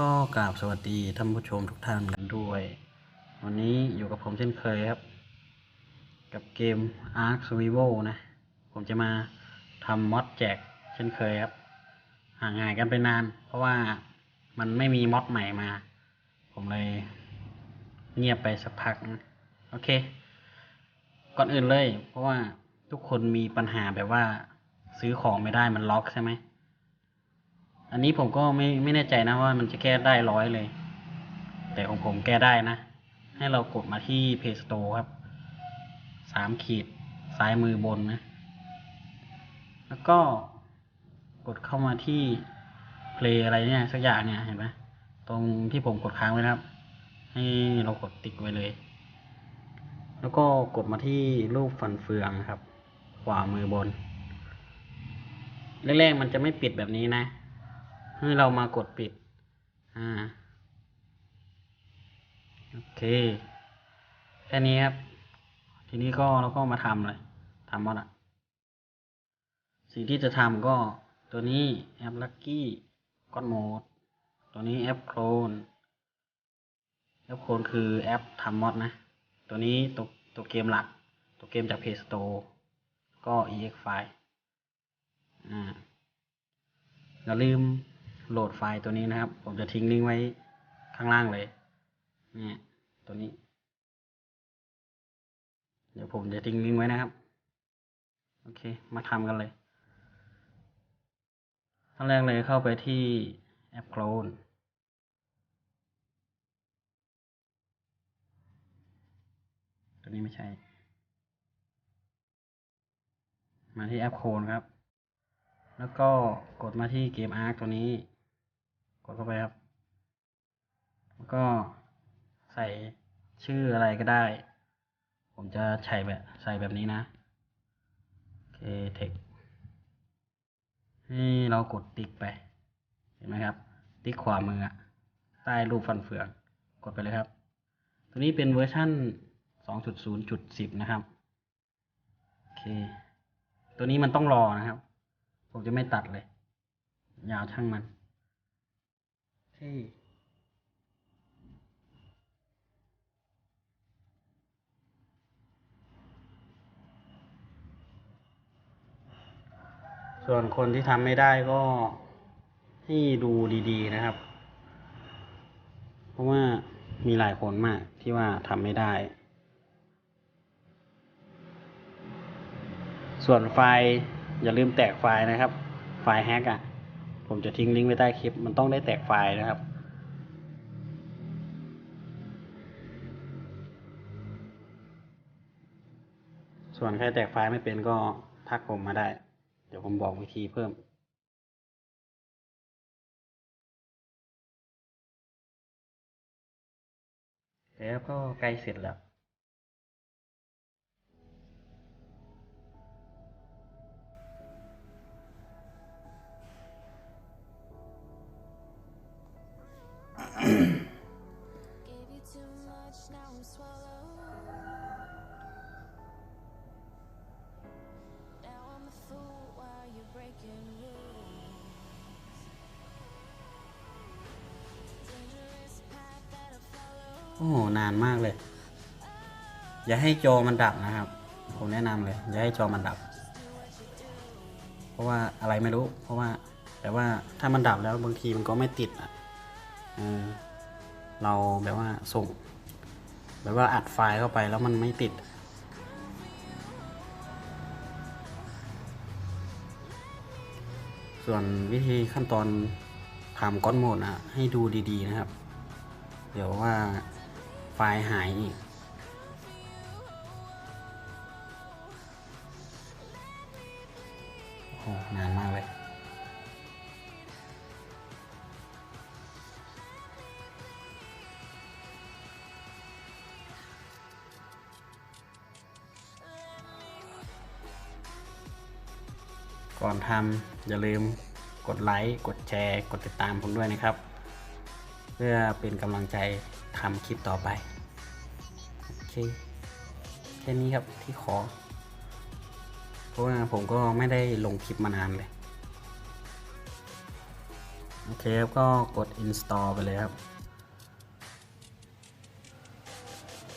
ก็กราบสวัสดีท่านผู้ชมทุกท่านกันด้วย วันนี้อยู่กับผมเช่นเคยครับ กับเกม Ark Survival นะ ผมจะมาทำมอดแจกเช่นเคยครับ ห่างหายกันไปนาน เพราะว่ามันไม่มีมอดใหม่มา ผมเลยเงียบไปสักพักนะโอเค ก่อนอื่นเลย เพราะว่าทุกคนมีปัญหาแบบว่าซื้อของไม่ได้มันล็อกใช่ไหม อันนี้ผมก็ไม่ไม่แน่ใจนะว่ามันจะแก้ได้ร้อยเลย แต่ของผมแก้ได้นะ ให้เรากดมาที่ Play Store ครับสามขีดซ้ายมือบนนะ แล้วก็กดเข้ามาที่ Play อะไรเนี่ยสักอย่างเนี่ยเห็นไหมตรงที่ผมกดค้างไว้นะครับ ให้เรากดติ๊กไว้เลย แล้วก็กดมาที่รูปฟันเฟืองครับ ขวามือบนแรกๆมันจะไม่ปิดแบบนี้นะ ให้เรามากดปิด อ่า โอเค แค่นี้ครับ ทีนี้ก็เราก็มาทำเลยทำมอดอะสิ่งที่จะทำก็ตัวนี้แอปลักกี้ก้อนโหมด ตัวนี้แอปโคลนแอปโคลนคือแอปทำมอดนะ ตัวนี้ตัวตัวเกมหลัก ตัวเกมจาก Play Store ก็ ex file อ่าอย่าลืม โหลดไฟล์ตัวนี้นะครับ ผมจะทิ้งลิงก์ไว้ข้างล่างเลยเนี่ยตัวนี้ เดี๋ยวผมจะทิ้งลิงก์ไว้นะครับ โอเค มาทำกันเลยขั้นแรกเลยเข้าไปที่แอป Clone ตัวนี้ไม่ใช่ มาที่แอป Clone ครับ แล้วก็กดมาที่เกม Arc ตัวนี้ กดเข้าไปครับแล้วก็ใส่ชื่ออะไรก็ได้ ผมจะใส่แบบใส่แบบนี้นะเค text ให้เรากดติ๊กไป เห็นไหมครับ ติ๊กขวามือ ใต้รูปฟันเฟือง กดไปเลยครับ ตัวนี้เป็นเวอร์ชั่น 2.0.10 นะครับ โอเค ตัวนี้มันต้องรอนะครับ ผมจะไม่ตัดเลย ยาวช่างมัน เฮ้ยส่วนคนที่ทำไม่ได้ก็ให้ดูดีๆนะครับ เพราะว่ามีหลายคนมากที่ว่าทำไม่ได้ ส่วนไฟล์อย่าลืมแตกไฟล์นะครับ ไฟล์แฮกอะ ผมจะทิ้งลิงก์ไว้ใต้คลิป มันต้องได้แตกไฟล์นะครับ ส่วนใครแตกไฟล์ไม่เป็นก็ทักผมมาได้ เดี๋ยวผมบอกวิธีเพิ่มแล้วก็ใกล้เสร็จแล้ว โอ้โหนานมากเลย อย่าให้จอมันดับนะครับ ผมแนะนำเลย อย่าให้จอมันดับ เพราะว่าอะไรไม่รู้ เพราะว่า แต่ว่าถ้ามันดับแล้วบางทีมันก็ไม่ติดอะเออเราแบบว่าส่ง แบบว่าอัดไฟล์เข้าไปแล้วมันไม่ติดส่วนวิธีขั้นตอนทำก้อนโหมดนะให้ดูดีๆนะครับ เดี๋ยวว่า ไฟล์หายอีก โอ้โห นานมากเลย ก่อนทำอย่าลืมกดไลค์ กดแชร์ กดติดตามผมด้วยนะครับ เพื่อเป็นกำลังใจทำคลิปต่อไป โอเค แค่นี้ครับที่ขอ เพราะว่าผมก็ไม่ได้ลงคลิปมานานเลย โอเคครับก็กด install ไปเลยครับ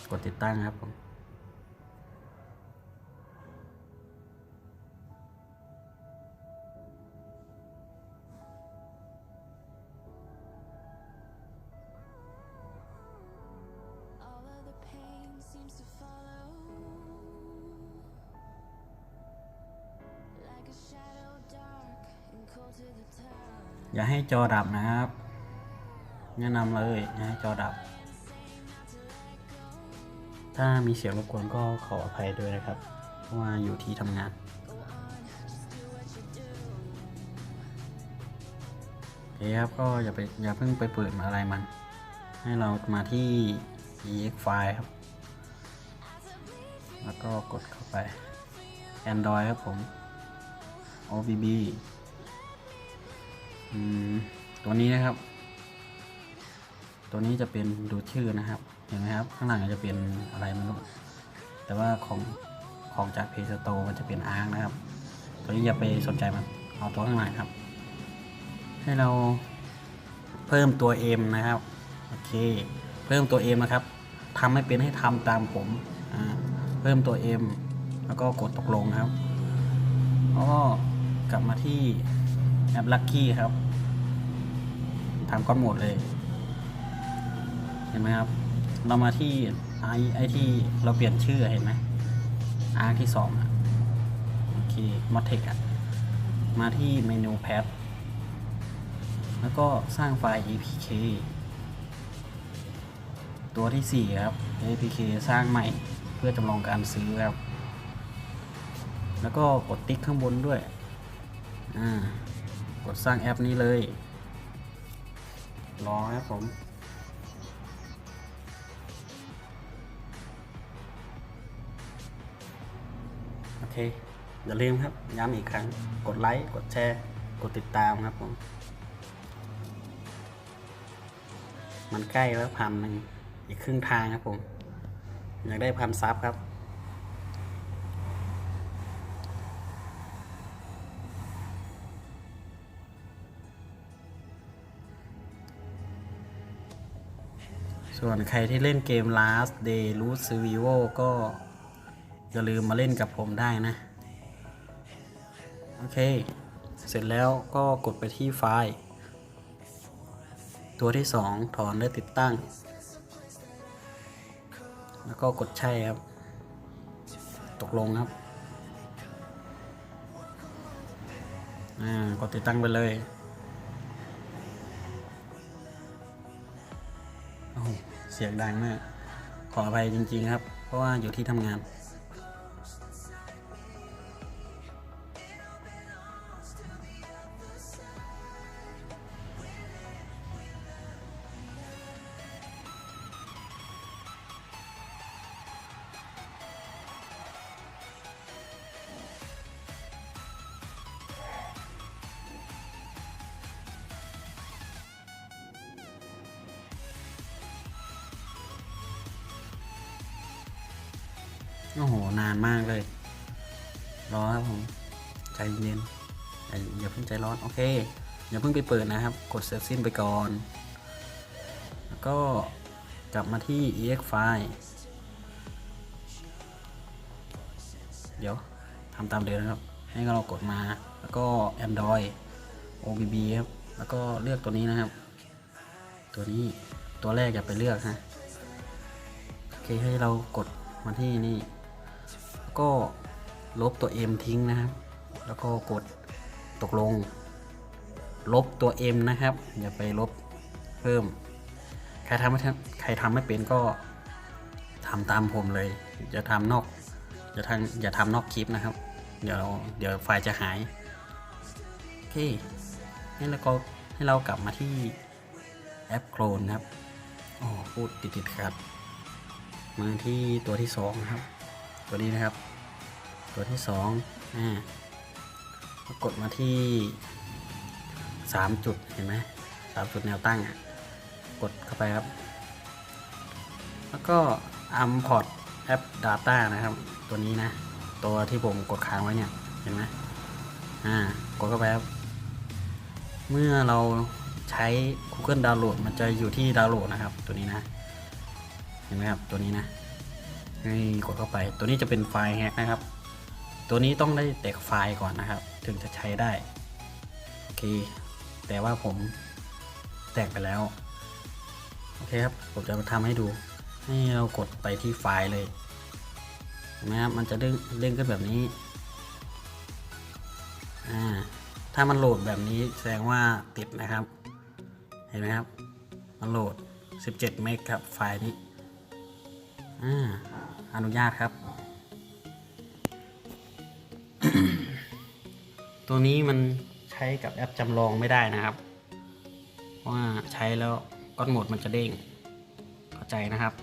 กดติดตั้งครับผม อย่าให้จอดับนะครับ แนะนำเลยอย่าให้จอดับ ถ้ามีเสียงรบกวนก็ขออภัยด้วยนะครับ เพราะว่าอยู่ที่ทำงานโอเคครับก็อย่าไปอย่าเพิ่งไปเปิดอะไรมัน ให้เรามาที่ ex file ครับ แล้วก็กดเข้าไป Android ครับผม OBB ตัวนี้นะครับ ตัวนี้จะเป็นดูชื่อนะครับ เห็นไหมครับ ข้างหลังจะเป็นอะไรไม่รู้แต่ว่าของของจากเพจโตมันจะเป็นอาร์นะครับ ตัวนี้อย่าไปสนใจมันเอาตัวข้างหลังครับ ให้เราเพิ่มตัว M นะครับ โอเค เพิ่มตัว M นะครับทำให้เป็นให้ทำตามผมเพิ่มตัว M แล้วก็กดตกลงครับแล้วก็กลับมาที่ แอป Lucky ครับทำก้อนโหมดเลย เห็นไหมครับ เรามาที่ไอไอที่เราเปลี่ยนชื่อเห็นไหมอาร์ที่สองอะโอเคมอเทคอะมาที่เมนูแพทแล้วก็สร้างไฟล์ apk ตัวที่ 4 ครับ apk สร้างใหม่เพื่อจำลองการซื้อครับ แล้วก็กดติ๊กข้างบนด้วย อ่า ดสร้างแอปนี้เลย รอครับผมโอเคอย่าลืมครับ ย้ำอีกครั้ง กดไลค์ กดแชร์ กดติดตามครับผม มันใกล้แล้วพันหนึ่งอีกครึ่งทางครับผม อยากได้พันซับครับ ส่วนใครที่เล่นเกม Last Day Root Survival ก็อย่าลืมมาเล่นกับผมได้นะ โอเค เสร็จแล้วก็กดไปที่ไฟล์ ตัวที่ 2 ถอนและติดตั้ง แล้วก็กดใช่ครับ ตกลงครับอ่ากดติดตั้งไปเลย เสียงดังมาก ขออภัยจริง ๆ ครับ เพราะว่าอยู่ที่ทำงาน โอ้โห นานมากเลย รอครับผม ใจเย็นอย่าอย่าเพิ่งใจร้อน โอเค อย่าเพิ่งไปเปิดนะครับ กดเสร็จสิ้นไปก่อน แล้วก็กลับมาที่ ex file เดี๋ยวทำตามเดิมนะครับ ให้เรากดมา แล้วก็ android obb ครับ แล้วก็เลือกตัวนี้นะครับ ตัวนี้ ตัวแรกอย่าไปเลือกฮะ โอเค ให้เรากดมาที่นี่ ก็ลบตัว M ทิ้งนะครับ แล้วก็กดตกลง ลบตัว M นะครับ อย่าไปลบเพิ่ม ใครทำไม่ใครทำไม่เป็นก็ทำตามผมเลย อย่าทำนอก อย่าทำอย่าทำนอกคลิปนะครับ เดี๋ยวเดี๋ยวไฟล์จะหาย โอเคให้เราก็ให้เรากลับมาที่แอปโคลนครับโอ้พูดติดๆครับ มาที่ตัวที่สองครับ ตัวนี้นะครับ ตัวที่สองอ่ากดมาที่สามจุดเห็นไหมสามจุดแนวตั้งอะกดเข้าไปครับ แล้วก็ import app data นะครับ ตัวนี้นะ ตัวที่ผมกดค้างไว้เนี่ยเห็นไหมอ่ากดเข้าไปครับ เมื่อเราใช้ Google Download มันจะอยู่ที่ดาวน์โหลดนะครับ ตัวนี้นะ เห็นไหมครับ ตัวนี้นะ ให้กดเข้าไป ตัวนี้จะเป็นไฟล์แฮกนะครับ ตัวนี้ต้องได้แตกไฟล์ก่อนนะครับ ถึงจะใช้ได้ โอเค แต่ว่าผมแตกไปแล้ว โอเคครับ ผมจะทำให้ดู ให้เรากดไปที่ไฟล์เลยเห็นไหมครับ มันจะเด้งเด้งขึ้นแบบนี้ อ่า ถ้ามันโหลดแบบนี้แสดงว่าติดนะครับ เห็นไหมครับ มันโหลด 17 เมกครับ ไฟล์นี้ อ่า อนุญาตครับ ตัวนี้มันใช้กับแอปจำลองไม่ได้นะครับ เพราะว่าใช้แล้วก้อนโหมดมันจะเด้งเข้าใจนะครับ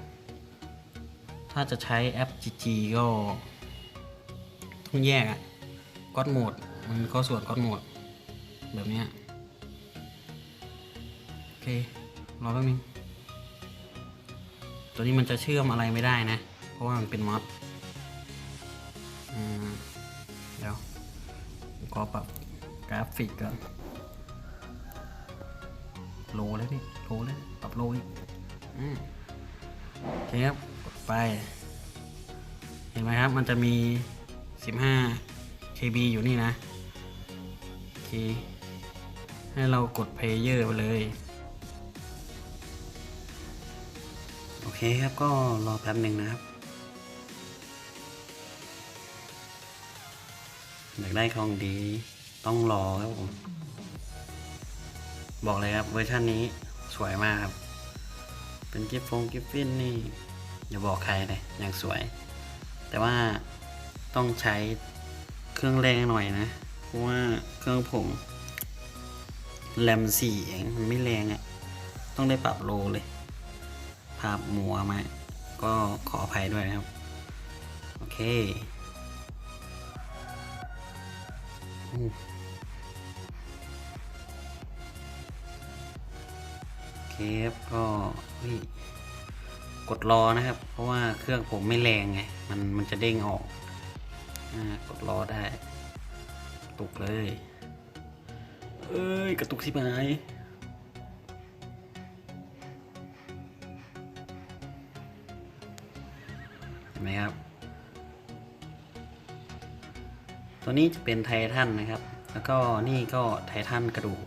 ถ้าจะใช้แอป GG ก็ต้องแยกอะก้อนโหมดมันก็ส่วนก้อนโหมด แบบนี้โอเครอแป๊บนึงตัวนี้มันจะเชื่อมอะไรไม่ได้นะ เพราะว่ามันเป็นมอดเดี๋ยวผมขอปรับกราฟิกก่อนโลเลยดิโลเลยปรับโลอีกอืมโอเคครับกดไป เห็นไหมครับ มันจะมี 15 KB อยู่นี่นะโอเคให้เรากด Player ไปเลย โอเคครับก็รอแป๊บหนึ่งนะครับ อยากได้ของดีต้องรอครับผม บอกเลยครับเวอร์ชันนี้สวยมากครับ เป็นกิฟฟงกิฟฟินนี่อย่าบอกใครเลยอย่างสวย แต่ว่าต้องใช้เครื่องแรงหน่อยนะ เพราะว่าเครื่องผมแรมสี่เองมันไม่แรงอะ่ะ ต้องได้ปรับโลเลย ภาพมัวมา ก็ขออภัยด้วยนะครับ โอเค เคครับก็กดรอนะครับ เพราะว่าเครื่องผมไม่แรงไง มันมันจะเด้งออกอกดรอได้ ตุกเลย เอ้ย กระตุกสิบหายเห็นไหมครับ ตัวนี้จะเป็นไททันนะครับ แล้วก็นี่ก็ไททันกระดูก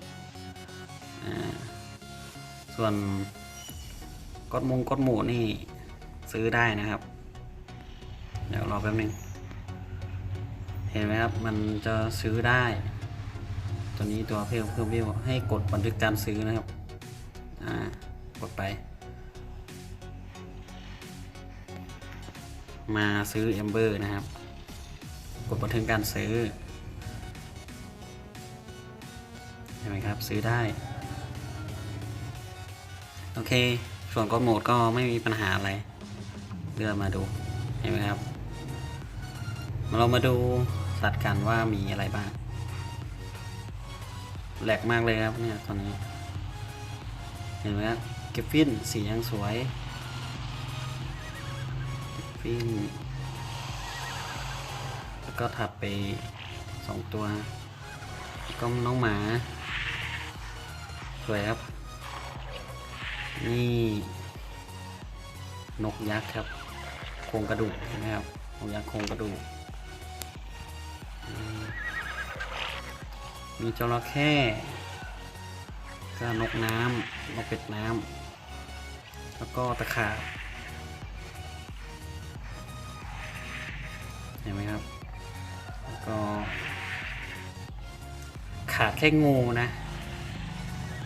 ส่วนกดมงกดหมูนี่ซื้อได้นะครับ เดี๋ยวรอแป๊บนึง เห็นไหมครับ มันจะซื้อได้ ตัวนี้ตัวเพิ่มเพิ่มวิวให้กดบันทึกการซื้อนะครับ อ่ากดไป มาซื้อ Ember นะครับ กดบันทึกการซื้อเห็นไหมครับ ซื้อได้ โอเค ส่วนกดโหมดก็ไม่มีปัญหาอะไรเลื่อนมาดูเห็นไหมครับ เรามาดูสัตว์กันว่ามีอะไรบ้างแหลกมากเลยครับเนี่ยตอนนี้ เห็นไหมครับเก็บฟินสียังสวยฟิน ก็ถัดไปสองตัวก็น้องหมา สวยครับ นี่ นกยักษ์ครับ โครงกระดูกนะครับนกยักษ์โครงกระดูก มีจระเข้ก็นกน้ำนกเป็ดน้ำแล้วก็ตะขาบเห็นไหมครับ ก็ขาดแค่งูนะ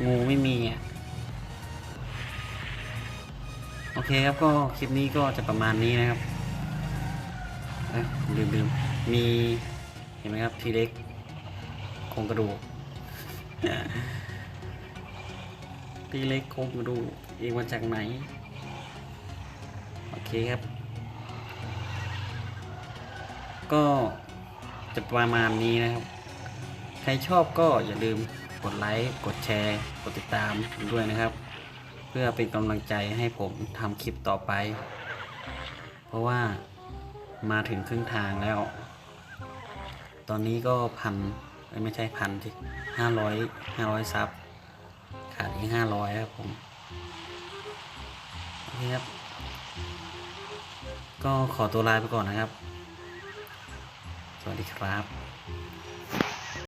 งูไม่มีอะโอเคครับก็คลิปนี้ก็จะประมาณนี้นะครับลืมลืมมีเห็นไหมครับทีเล็กโครงกระดูกทีเล็กโครงกระดูกเองมาจากไหน โอเคครับ ก็ จะประมาณนี้นะครับ ใครชอบก็อย่าลืมกดไลค์ กดแชร์ กดติดตามด้วยนะครับ เพื่อเป็นกำลังใจให้ผมทำคลิปต่อไป เพราะว่ามาถึงครึ่งทางแล้ว ตอนนี้ก็พันไม่ใช่พันที่ห้าร้อยห้าร้อยซับขาดอีกห้าร้อยครับผมโอเคครับ ก็ขอตัวลาไปก่อนนะครับ สวัสดีครับ